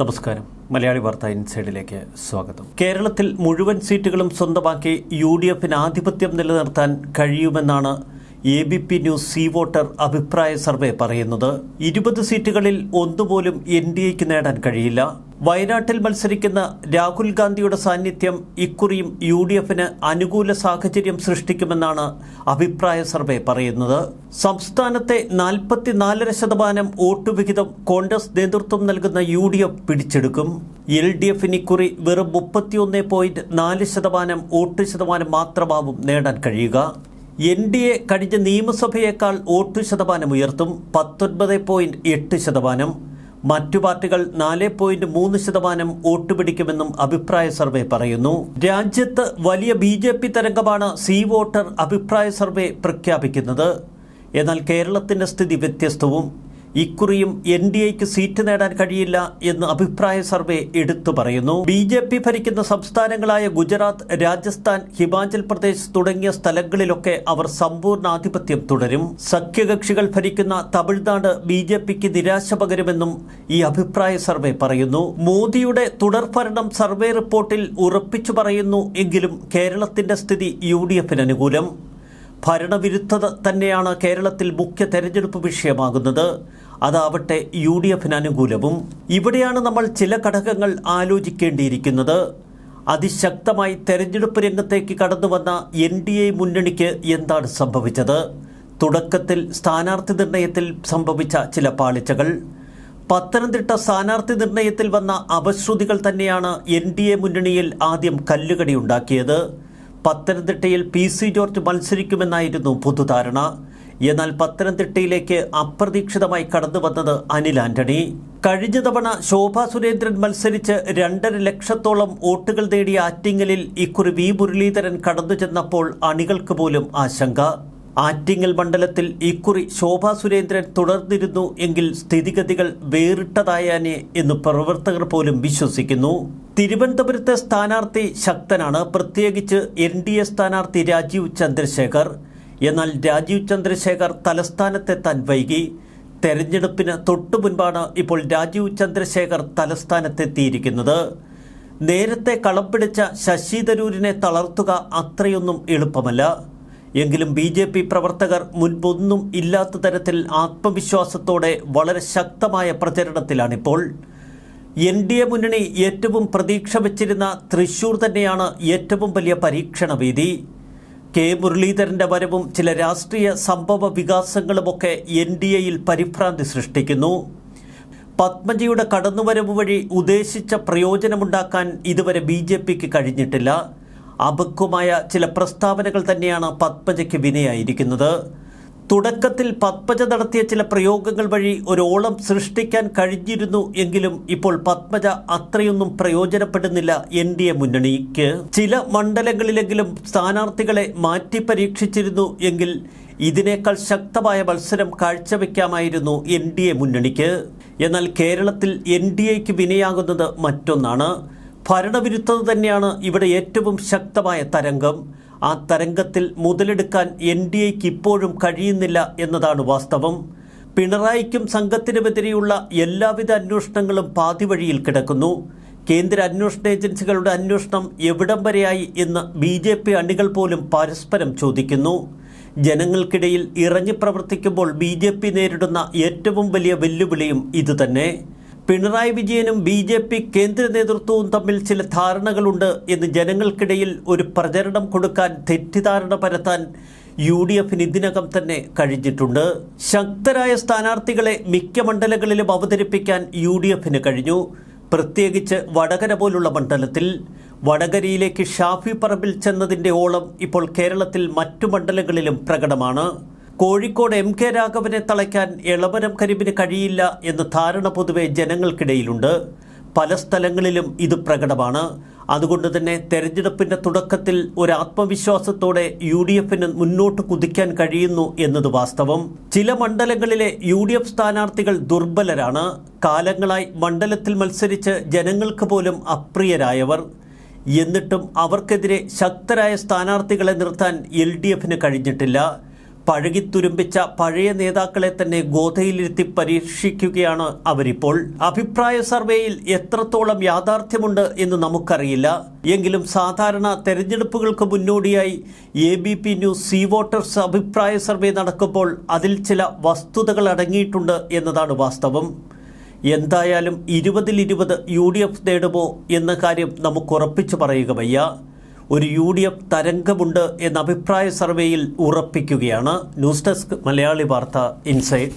നമസ്കാരം. മലയാളി വാർത്ത ഇൻസൈഡിലേക്ക് സ്വാഗതം. കേരളത്തിൽ മുഴുവൻ സീറ്റുകളും സ്വന്തമാക്കി യു ഡി എഫിന് ആധിപത്യം നിലനിർത്താൻ കഴിയുമെന്നാണ് A B P news C voter അഭിപ്രായ സർവേ പറയുന്നത് ഇരുപത് സീറ്റുകളിൽ ഒന്നുപോലും എൻ ഡി എക്ക് നേടാൻ കഴിയില്ല. വയനാട്ടിൽ മത്സരിക്കുന്ന രാഹുൽ ഗാന്ധിയുടെ സാന്നിധ്യം ഇക്കുറിയും യു ഡി എഫിന് അനുകൂല സാഹചര്യം സൃഷ്ടിക്കുമെന്നാണ് അഭിപ്രായ സർവേ പറയുന്നത്. സംസ്ഥാനത്തെ നാൽപ്പത്തിനാലര ശതമാനം വോട്ട് വിഹിതം കോൺഗ്രസ് നേതൃത്വം നൽകുന്ന യു ഡി എഫ് പിടിച്ചെടുക്കും. എൽ ഡി എഫിന് ഇക്കുറി വെറും മുപ്പത്തിയൊന്ന് പോയിന്റ് നാല് ശതമാനം വോട്ട് ശതമാനം മാത്രമാവും നേടാൻ കഴിയുക. എൻ ഡി എ കഴിഞ്ഞ നിയമസഭയേക്കാൾ വോട്ട് ശതമാനം ഉയർത്തും പത്തൊൻപത് പോയിന്റ് എട്ട് ശതമാനം. മറ്റു പാർട്ടികൾ നാല് പോയിന്റ് മൂന്ന് ശതമാനം വോട്ട് പിടിക്കുമെന്നും അഭിപ്രായ സർവേ പറയുന്നു. രാജ്യത്ത് വലിയ ബി ജെ പി തരംഗമാണ് സി വോട്ടർ അഭിപ്രായ സർവേ പ്രഖ്യാപിക്കുന്നത്. എന്നാൽ കേരളത്തിന്റെ സ്ഥിതി വ്യത്യസ്തവും. ഇക്കുറിയും എൻ ഡി എക്ക് സീറ്റ് നേടാൻ കഴിയില്ല എന്ന് അഭിപ്രായ സർവേ എടുത്തു പറയുന്നു. ബി ജെ പി ഭരിക്കുന്ന സംസ്ഥാനങ്ങളായ ഗുജറാത്ത് രാജസ്ഥാൻ ഹിമാചൽ പ്രദേശ് തുടങ്ങിയ സ്ഥലങ്ങളിലൊക്കെ അവർ സമ്പൂർണ ആധിപത്യം തുടരും. സഖ്യകക്ഷികൾ ഭരിക്കുന്ന തമിഴ്നാട് ബി ജെ പിക്ക് നിരാശ പകരുമെന്നും ഈ അഭിപ്രായ സർവേ പറയുന്നു. മോദിയുടെ തുടർഭരണം സർവേ റിപ്പോർട്ടിൽ ഉറപ്പിച്ചു പറയുന്നു എങ്കിലും കേരളത്തിന്റെ സ്ഥിതി യു ഡി എഫിന് അനുകൂലം. ഭരണവിരുദ്ധത തന്നെയാണ് കേരളത്തിൽ മുഖ്യ തെരഞ്ഞെടുപ്പ് വിഷയമാകുന്നത്. അതാവട്ടെ യു ഡി എഫിന് അനുകൂലവും. ഇവിടെയാണ് നമ്മൾ ചില ഘടകങ്ങൾ ആലോചിക്കേണ്ടിയിരിക്കുന്നത്. അതിശക്തമായി തെരഞ്ഞെടുപ്പ് രംഗത്തേക്ക് കടന്നുവന്ന എൻ ഡി എ മുന്നണിക്ക് എന്താണ് സംഭവിച്ചത്? തുടക്കത്തിൽ സ്ഥാനാർത്ഥി നിർണയത്തിൽ സംഭവിച്ച ചില പാളിച്ചകൾ. പത്തനംതിട്ട സ്ഥാനാർത്ഥി നിർണയത്തിൽ വന്ന അപശ്രുതികൾ തന്നെയാണ് എൻ ഡി എ മുന്നണിയിൽ ആദ്യം കല്ലുകടിയുണ്ടാക്കിയത് പത്തനംതിട്ടയിൽ പി സി ജോർജ് മത്സരിക്കുമെന്നായിരുന്നു പൊതുധാരണ. എന്നാൽ പത്തനംതിട്ടയിലേക്ക് അപ്രതീക്ഷിതമായി കടന്നു വന്നത് അനിൽ ആന്റണി. കഴിഞ്ഞ തവണ ശോഭാ സുരേന്ദ്രൻ മത്സരിച്ച് രണ്ടര ലക്ഷത്തോളം വോട്ടുകൾ നേടിയ ആറ്റിങ്ങലിൽ ഇക്കുറി വി മുരളീധരൻ കടന്നു ചെന്നപ്പോൾ അണികൾക്ക് പോലും ആശങ്ക. ആറ്റിങ്ങൽ മണ്ഡലത്തിൽ ഇക്കുറി ശോഭാ സുരേന്ദ്രൻ തുടർന്നിരുന്നു എങ്കിൽ സ്ഥിതിഗതികൾ വേറിട്ടതായാനെ എന്ന് പ്രവർത്തകർ പോലും വിശ്വസിക്കുന്നു. തിരുവനന്തപുരത്തെ സ്ഥാനാർത്ഥി ശക്തനാണ്. പ്രത്യേകിച്ച് എൻ ഡി എ സ്ഥാനാർത്ഥി രാജീവ് ചന്ദ്രശേഖർ. എന്നാൽ രാജീവ് ചന്ദ്രശേഖർ തലസ്ഥാനത്തെത്താൻ വൈകി. തെരഞ്ഞെടുപ്പിന് തൊട്ടു മുൻപാണ് ഇപ്പോൾ രാജീവ് ചന്ദ്രശേഖർ തലസ്ഥാനത്തെത്തിയിരിക്കുന്നത്. നേരത്തെ കളം പിടിച്ച ശശി തരൂരിനെ തളർത്തുക അത്രയൊന്നും എളുപ്പമല്ല. എങ്കിലും ബി ജെ പി പ്രവർത്തകർ മുൻപൊന്നും ഇല്ലാത്ത തരത്തിൽ ആത്മവിശ്വാസത്തോടെ വളരെ ശക്തമായ പ്രചരണത്തിലാണിപ്പോൾ. എൻ ഡി എ മുന്നണി ഏറ്റവും പ്രതീക്ഷ വച്ചിരുന്ന തൃശൂർ തന്നെയാണ് ഏറ്റവും വലിയ പരീക്ഷണ പരീക്ഷണവേദി കെ മുരളീധരന്റെ വരവും ചില രാഷ്ട്രീയ സംഭവ വികാസങ്ങളുമൊക്കെ എൻ ഡി എയിൽ പരിഭ്രാന്തി സൃഷ്ടിക്കുന്നു. പത്മജിയുടെ കടന്നുവരവ് വഴി ഉദ്ദേശിച്ച പ്രയോജനമുണ്ടാക്കാൻ ഇതുവരെ ബി കഴിഞ്ഞിട്ടില്ല. അപക്വമായ ചില പ്രസ്താവനകൾ തന്നെയാണ് പത്മജയ്ക്ക് വിനയായിരിക്കുന്നത്. തുടക്കത്തിൽ പത്മജ നടത്തിയ ചില പ്രയോഗങ്ങൾ വഴി ഒരോളം സൃഷ്ടിക്കാൻ കഴിഞ്ഞിരുന്നു എങ്കിലും ഇപ്പോൾ പത്മജ അത്രയൊന്നും പ്രയോജനപ്പെടുന്നില്ല എൻ ഡി എ മുന്നണിക്ക്. ചില മണ്ഡലങ്ങളിലെങ്കിലും സ്ഥാനാർത്ഥികളെ മാറ്റി പരീക്ഷിച്ചിരുന്നു എങ്കിൽ ഇതിനേക്കാൾ ശക്തമായ മത്സരം കാഴ്ചവെക്കാമായിരുന്നു എൻ ഡി എ മുന്നണിക്ക്. എന്നാൽ കേരളത്തിൽ എൻ ഡി എക്ക് വിനയാകുന്നത് മറ്റൊന്നാണ്. ഭരണവിരുദ്ധത തന്നെയാണ് ഇവിടെ ഏറ്റവും ശക്തമായ തരംഗം. ആ തരംഗത്തിൽ മുതലെടുക്കാൻ എൻ ഡി എക്ക് ഇപ്പോഴും കഴിയുന്നില്ല എന്നതാണ് വാസ്തവം. പിണറായിക്കും സംഘത്തിനുമെതിരെയുള്ള എല്ലാവിധ അന്വേഷണങ്ങളും പാതിവഴിയിൽ കിടക്കുന്നു. കേന്ദ്ര അന്വേഷണ ഏജൻസികളുടെ അന്വേഷണം എവിടം വരെയായി എന്ന് ബി ജെ പി അണികൾ പോലും പരസ്പരം ചോദിക്കുന്നു. ജനങ്ങൾക്കിടയിൽ ഇറങ്ങി പ്രവർത്തിക്കുമ്പോൾ ബി നേരിടുന്ന ഏറ്റവും വലിയ വെല്ലുവിളിയും ഇതുതന്നെ. പിണറായി വിജയനും ബി ജെ പി കേന്ദ്ര നേതൃത്വവും തമ്മിൽ ചില ധാരണകളുണ്ട് എന്ന് ജനങ്ങൾക്കിടയിൽ ഒരു പ്രചരണം കൊടുക്കാൻ തെറ്റിദ്ധാരണ പരത്താൻ യു ഡി എഫിന് ഇതിനകം തന്നെ കഴിഞ്ഞിട്ടുണ്ട്. ശക്തരായ സ്ഥാനാർത്ഥികളെ മിക്ക മണ്ഡലങ്ങളിലും അവതരിപ്പിക്കാൻ യു ഡി എഫിന് കഴിഞ്ഞു. പ്രത്യേകിച്ച് വടകര പോലുള്ള മണ്ഡലത്തിൽ. വടകരയിലേക്ക് ഷാഫി പറമ്പിൽ ചെന്നതിന്റെ ഓളം ഇപ്പോൾ കേരളത്തിൽ മറ്റു മണ്ഡലങ്ങളിലും പ്രകടമാണ്. കോഴിക്കോട് എം കെ രാഘവനെ തളയ്ക്കാൻ എളവരം കരിമ്പിന് കഴിയില്ല എന്ന ധാരണ പൊതുവെ ജനങ്ങൾക്കിടയിലുണ്ട്. പല സ്ഥലങ്ങളിലും ഇത് പ്രകടമാണ്. അതുകൊണ്ട് തന്നെ തെരഞ്ഞെടുപ്പിന്റെ തുടക്കത്തിൽ ഒരു ആത്മവിശ്വാസത്തോടെ യു ഡി എഫിന് മുന്നോട്ട് കുതിക്കാൻ കഴിയുന്നു എന്നത് വാസ്തവം. ചില മണ്ഡലങ്ങളിലെ യു ഡി എഫ് സ്ഥാനാർത്ഥികൾ ദുർബലരാണ്. കാലങ്ങളായി മണ്ഡലത്തിൽ മത്സരിച്ച് ജനങ്ങൾക്ക് പോലും അപ്രിയരായവർ. എന്നിട്ടും അവർക്കെതിരെ ശക്തരായ സ്ഥാനാർത്ഥികളെ നിർത്താൻ എൽ ഡി എഫിന് കഴിഞ്ഞിട്ടില്ല. പഴകിത്തുരുമ്പിച്ച പഴയ നേതാക്കളെ തന്നെ ഗോതയിലിരുത്തി പരീക്ഷിക്കുകയാണ് അവരിപ്പോൾ. അഭിപ്രായ സർവേയിൽ എത്രത്തോളം യാഥാർത്ഥ്യമുണ്ട് എന്ന് നമുക്കറിയില്ല. എങ്കിലും സാധാരണ തെരഞ്ഞെടുപ്പുകൾക്ക് മുന്നോടിയായി A B P news C voters അഭിപ്രായ സർവേ നടക്കുമ്പോൾ അതിൽ ചില വസ്തുതകൾ അടങ്ങിയിട്ടുണ്ട് എന്നതാണ് വാസ്തവം. എന്തായാലും ഇരുപതിൽ ഇരുപത് യു ഡി എഫ് നേടുമോ എന്ന കാര്യം നമുക്ക് ഉറപ്പിച്ചു പറയുക വയ്യ ഒരു യു ഡി എഫ് തരംഗമുണ്ട് എന്ന അഭിപ്രായ സർവേയിൽ ഉറപ്പിക്കുകയാണ്. ന്യൂസ് ഡെസ്ക് മലയാളി വാർത്ത ഇൻസൈഡ്